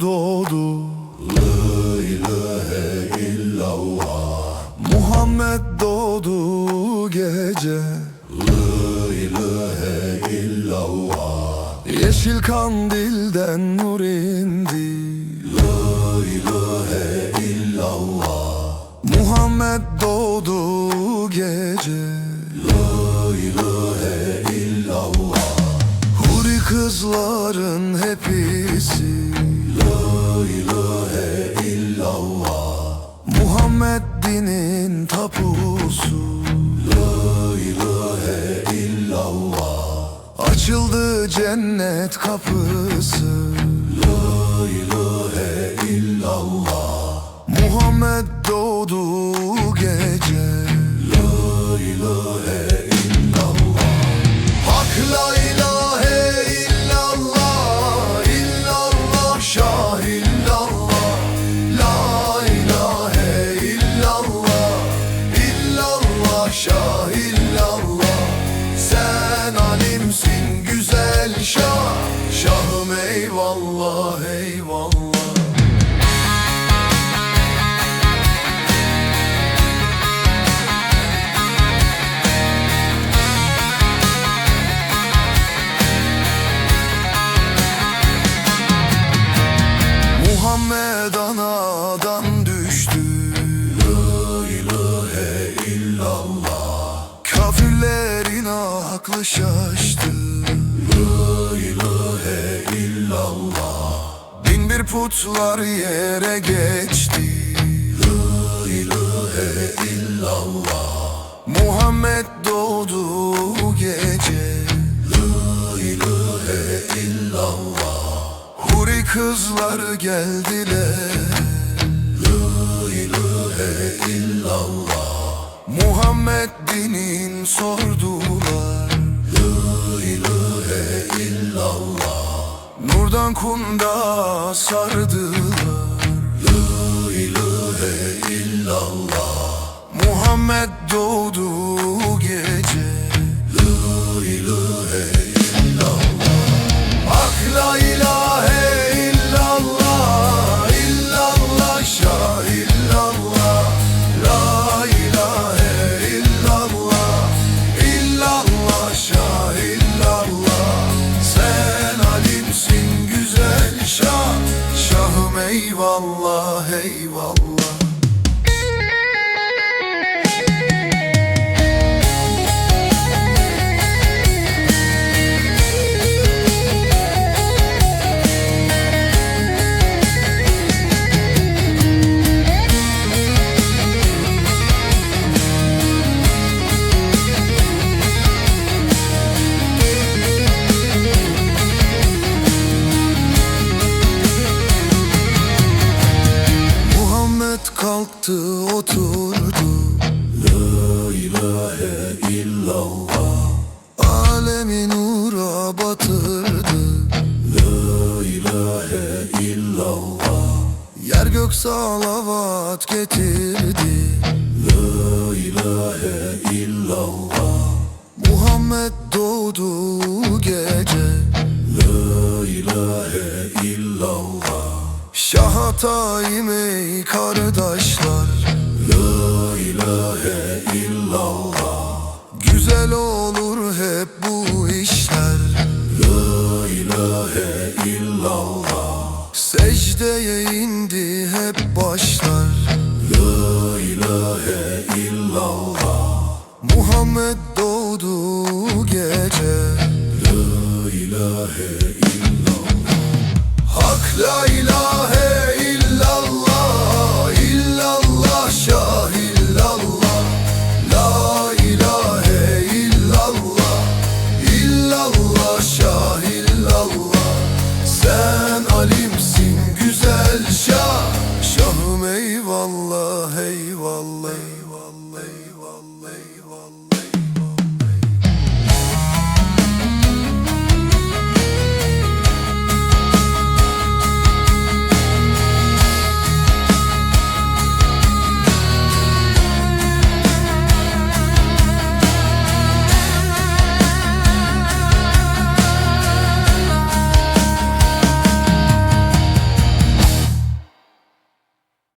doğdu La ilahe illallah Muhammed doğdu gece. La ilahe illallah Yeşil kandilden nur indi. La ilahe illallah Muhammed doğdu gece. La ilahe kızların hepsi. La ilahe illallah Muhammed dinin tapusu. La ilahe illallah Açıldı cennet kapısı. La ilahe illallah Muhammed doğdu gece eyvallah. Muhammed anadan düştü. La ilahe illallah Kafirlerin aklı şaştı putlar yere geçti. La ilahe illallah Muhammed doğdu gece. La ilahe illallah Huri kızlar geldiler. La ilahe illallah Muhammed dinin sordular Kunda sardılar. La ilahe illallah. Muhammed doğdu eyvallah Alemi nura batırdı. La ilahe illallah Yer gök salavat getirdi. La ilahe illallah Muhammed doğdu gece. La ilahe illallah Şaha taim ey kardeşler. La ilahe ilahe illallah. Secdeye indi hep başlar. La ilahe illallah. Muhammed doğdu gece. La ilahe illallah. Hak la ilahe